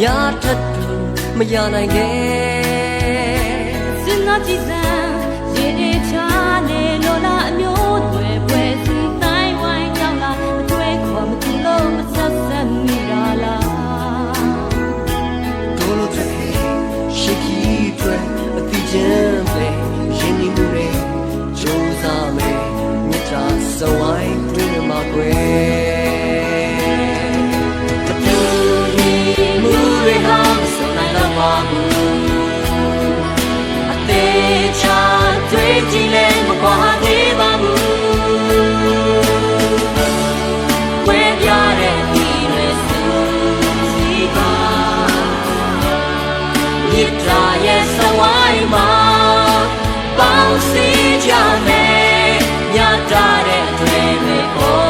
များထပ်တူမရနိုင်ခဲ့စဉ်းစားကြည့်စမ်းရေတွေချာနေလို့လားအမျိုးတွေပွဲစီတိုင်းဝိုင်းကြောက်လားမတွေ့ခေါ်မကြည့်လို့မဆက်ဆက်မိတာလားတို့လို့တကယ်ရှိကြည့်တွေအတိကျမ်းပဲရင်နီမှုတွေကြိုးစားမယ်မြစ်သာစဝိုင်းတွင်မှာကွယ် မြစ်သာရဲ့စဝိုင်းမှာပေါင်းစည်းကြမယ်ညတာတဲ့တွင်မေပေါ်